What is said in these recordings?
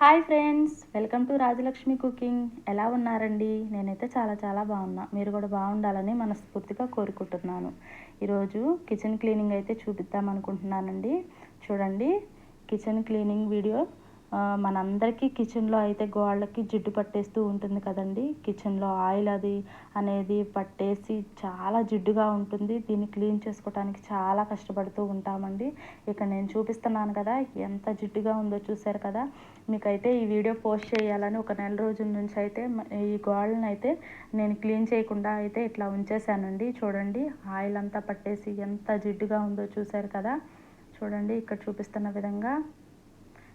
Hi friends welcome to Rajalakshmi cooking. ఎలా ఉన్నారండి? నేనైతే చాలా చాలా బాగున్నా. మీరు కూడా బాగుండాలని మనస్ఫూర్తిగా కోరుకుంటున్నాను. ఈరోజు కిచెన్ క్లీనింగ్ అయితే చూపిద్దాం అనుకుంటున్నానండి. చూడండి కిచెన్ క్లీనింగ్ వీడియో మనందరికీ కిచెన్లో అయితే గోళ్ళకి జిడ్డు పట్టేస్తూ ఉంటుంది కదండి. కిచెన్లో ఆయిల్ అది అనేది పట్టేసి చాలా జిడ్డుగా ఉంటుంది. దీన్ని క్లీన్ చేసుకోవడానికి చాలా కష్టపడుతూ ఉంటామండి. ఇక్కడ నేను చూపిస్తున్నాను కదా ఎంత జిడ్డుగా ఉందో చూశారు కదా. మీకైతే ఈ వీడియో పోస్ట్ చేయాలని ఒక నెల రోజుల నుంచి అయితే ఈ గోడలను అయితే నేను క్లీన్ చేయకుండా అయితే ఇట్లా ఉంచేసానండి చూడండి ఆయిల్ అంతా పట్టేసి ఎంత జిడ్డుగా ఉందో చూశారు కదా. చూడండి ఇక్కడ చూపిస్తున్న విధంగా.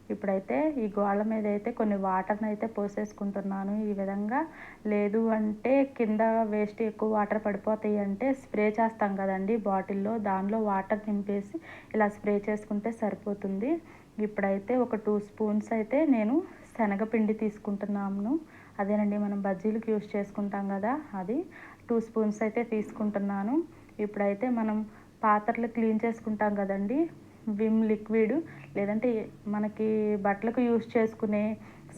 ఇప్పుడైతే ఈ గోళ్ళ మీద అయితే కొన్ని వాటర్ని అయితే పోసేసుకుంటున్నాను. ఈ విధంగా లేదు అంటే కింద వేస్ట్ ఎక్కువ వాటర్ పడిపోతాయి అంటే స్ప్రే చేస్తాం కదండి బాటిల్లో. దానిలో వాటర్ నింపేసి ఇలా స్ప్రే చేసుకుంటే సరిపోతుంది. ఇప్పుడైతే ఒక టూ స్పూన్స్ అయితే నేను శనగపిండి తీసుకుంటున్నాను. అదేనండి మనం బజ్జీలకు యూస్ చేసుకుంటాం కదా అది. టూ స్పూన్స్ అయితే తీసుకుంటున్నాను. ఇప్పుడైతే మనం పాత్రలు క్లీన్ చేసుకుంటాం కదండి. విమ్ లిక్విడ్ లేదంటే మనకి బట్టలకు యూస్ చేసుకునే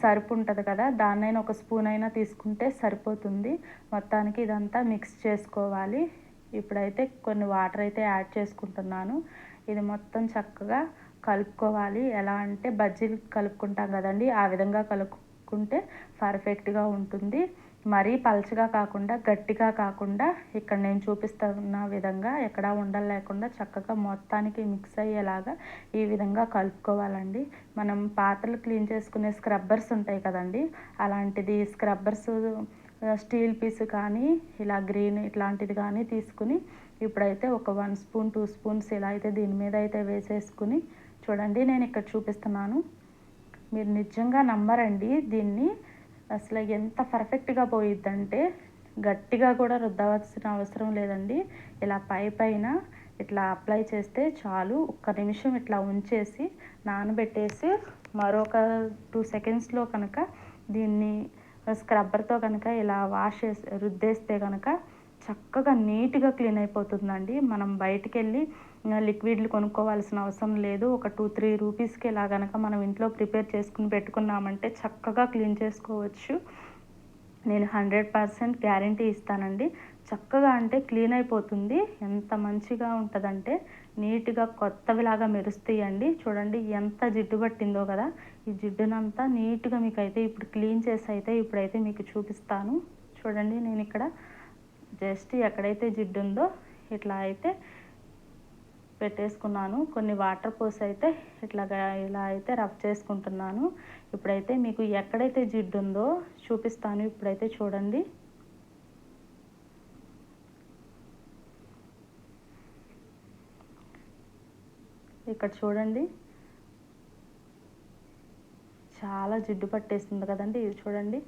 సరుపు ఉంటుంది కదా దాన్నైనా ఒక స్పూన్ అయినా తీసుకుంటే సరిపోతుంది. మొత్తానికి ఇదంతా మిక్స్ చేసుకోవాలి. ఇప్పుడైతే కొన్ని వాటర్ అయితే యాడ్ చేసుకుంటున్నాను. ఇది మొత్తం చక్కగా కలుపుకోవాలి. ఎలా అంటే బజ్జీలు కలుపుకుంటాం కదండి ఆ విధంగా కలుపుకుంటే పర్ఫెక్ట్గా ఉంటుంది. మరీ పలచగా కాకుండా గట్టిగా కాకుండా ఇక్కడ నేను చూపిస్తున్న విధంగా ఎక్కడా ఉండలు లేకుండా చక్కగా మొత్తానికి మిక్స్ అయ్యేలాగా ఈ విధంగా కలుపుకోవాలండి. మనం పాత్రలు క్లీన్ చేసుకునే స్క్రబ్బర్స్ ఉంటాయి కదండి. అలాంటిది స్క్రబ్బర్స్ స్టీల్ పీస్ కానీ ఇలా గ్రీన్ ఇట్లాంటిది కానీ తీసుకుని ఇప్పుడైతే ఒక వన్ స్పూన్ టూ స్పూన్స్ ఇలా అయితే దీని మీద అయితే వేసేసుకుని చూడండి నేను ఇక్కడ చూపిస్తున్నాను. మీరు నిజంగా నమ్మరండి దీన్ని. అసలు ఎంత పర్ఫెక్ట్గా పోయిద్దంటే గట్టిగా కూడా రుద్దవలసిన అవసరం లేదండి. ఇలా పై పైన ఇట్లా అప్లై చేస్తే చాలు. ఒక్క నిమిషం ఇట్లా ఉంచేసి నానబెట్టేసి మరొక టూ సెకండ్స్లో కనుక దీన్ని స్క్రబ్బర్తో కనుక ఇలా వాష్ చేసి రుద్దేస్తే కనుక చక్కగా నీట్గా క్లీన్ అయిపోతుందండి. మనం బయటికి వెళ్ళి లిక్విడ్లు కొనుక్కోవాల్సిన అవసరం లేదు. ఒక టూ త్రీ రూపీస్కి ఇలా కనుక మనం ఇంట్లో ప్రిపేర్ చేసుకుని పెట్టుకున్నామంటే చక్కగా క్లీన్ చేసుకోవచ్చు. నేను హండ్రెడ్ పర్సెంట్ గ్యారంటీ ఇస్తానండి. చక్కగా అంటే క్లీన్ అయిపోతుంది. ఎంత మంచిగా ఉంటుందంటే నీట్గా కొత్తవిలాగా మెరుస్తాయండి. చూడండి ఎంత జిడ్డు పట్టిందో కదా. ఈ జిడ్డునంతా నీట్గా మీకు అయితే ఇప్పుడు క్లీన్ చేసి అయితే ఇప్పుడైతే మీకు చూపిస్తాను. చూడండి నేను ఇక్కడ జస్ట్ ఎక్కడైతే జిడ్డు ఉందో ఇట్లా అయితే పెట్టేసుకున్నాను. కొన్ని వాటర్ పోసి అయితే ఇట్లాగా ఇలా అయితే రఫ్ చేసుకుంటున్నాను. ఇప్పుడైతే మీకు ఎక్కడైతే జిడ్డు ఉందో చూపిస్తాను. ఇప్పుడైతే చూడండి. ఇక్కడ చూడండి. చాలా జిడ్డు పట్టేసింది కదండి. ఇది చూడండి.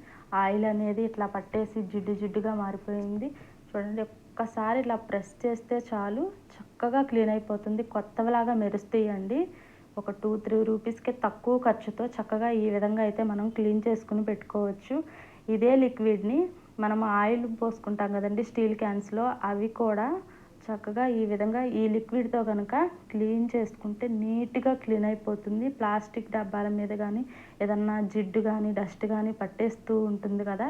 ఆయిల్ అనేది ఇట్లా పట్టేసి జిడ్డు జిడ్డుగా మారిపోయింది. చూడండి ఒక్కసారి ఇలా ప్రెస్ చేస్తే చాలు చక్కగా క్లీన్ అయిపోతుంది. కొత్తలాగా మెరుస్తాయండి. ఒక టూ త్రీ రూపీస్కి తక్కువ ఖర్చుతో చక్కగా ఈ విధంగా అయితే మనం క్లీన్ చేసుకుని పెట్టుకోవచ్చు. ఇదే లిక్విడ్ని మనం ఆయిల్ పోసుకుంటాం కదండి స్టీల్ క్యాన్స్లో. అవి కూడా చక్కగా ఈ విధంగా ఈ లిక్విడ్తో కనుక క్లీన్ చేసుకుంటే నీట్గా క్లీన్ అయిపోతుంది. ప్లాస్టిక్ డబ్బాల మీద కానీ ఏదన్నా జిడ్డు కానీ డస్ట్ కానీ పట్టేస్తూ ఉంటుంది కదా.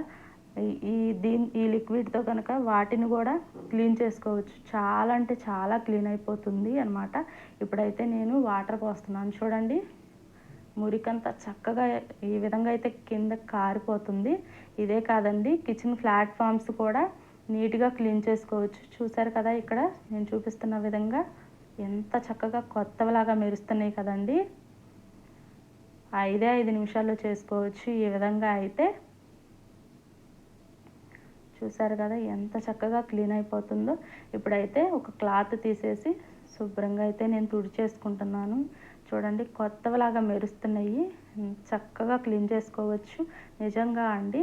ఈ- దీని ఈ లిక్విడ్తో కనుక వాటిని కూడా క్లీన్ చేసుకోవచ్చు. చాలా అంటే చాలా క్లీన్ అయిపోతుంది అనమాట ఇప్పుడైతే నేను వాటర్ పోస్తున్నాను చూడండి. మురికంతా చక్కగా ఈ విధంగా అయితే కింద కారిపోతుంది. ఇదే కాదండి కిచెన్ ప్లాట్ఫామ్స్ కూడా నీట్గా క్లీన్ చేసుకోవచ్చు. చూసారు కదా ఇక్కడ నేను చూపిస్తున్న విధంగా ఎంత చక్కగా కొత్తలాగా మెరుస్తున్నాయి కదండి. ఐదే ఐదు నిమిషాల్లో చేసుకోవచ్చు. ఈ విధంగా అయితే చూసారు కదా ఎంత చక్కగా క్లీన్ అయిపోతుందో. ఇప్పుడైతే ఒక క్లాత్ తీసేసి శుభ్రంగా అయితే నేను తుడిచేసుకుంటున్నాను. చూడండి కొత్తలాగా మెరుస్తున్నాయి. చక్కగా క్లీన్ చేసుకోవచ్చు. నిజంగా అండి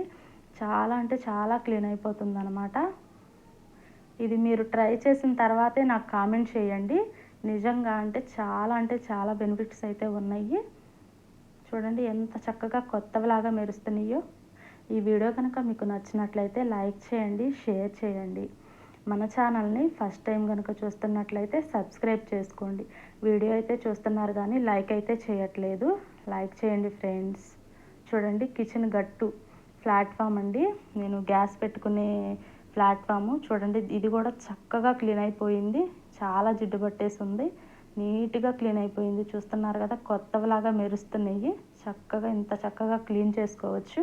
చాలా అంటే చాలా క్లీన్ అయిపోతుంది అనమాట ఇది మీరు ట్రై చేసిన తర్వాతే నాకు కామెంట్ చేయండి. నిజంగా అంటే చాలా అంటే చాలా బెనిఫిట్స్ అయితే ఉన్నాయి. చూడండి ఎంత చక్కగా కొత్తలాగా మెరుస్తున్నాయో. ఈ వీడియో కనుక మీకు నచ్చినట్లయితే లైక్ చేయండి షేర్ చేయండి. మన ఛానల్ని ఫస్ట్ టైం కనుక చూస్తున్నట్లయితే సబ్స్క్రైబ్ చేసుకోండి. వీడియో అయితే చూస్తున్నారు కానీ లైక్ అయితే చేయట్లేదు. లైక్ చేయండి ఫ్రెండ్స్. చూడండి కిచెన్ గట్టు ప్లాట్ఫామ్ అండి. నేను గ్యాస్ పెట్టుకునే ప్లాట్ఫాము. చూడండి ఇది కూడా చక్కగా క్లీన్ అయిపోయింది. చాలా జిడ్డు పట్టేసి ఉంది. నీట్గా క్లీన్ అయిపోయింది. చూస్తున్నారు కదా కొత్తలాగా మెరుస్తున్నాయి. చక్కగా ఇంత చక్కగా క్లీన్ చేసుకోవచ్చు.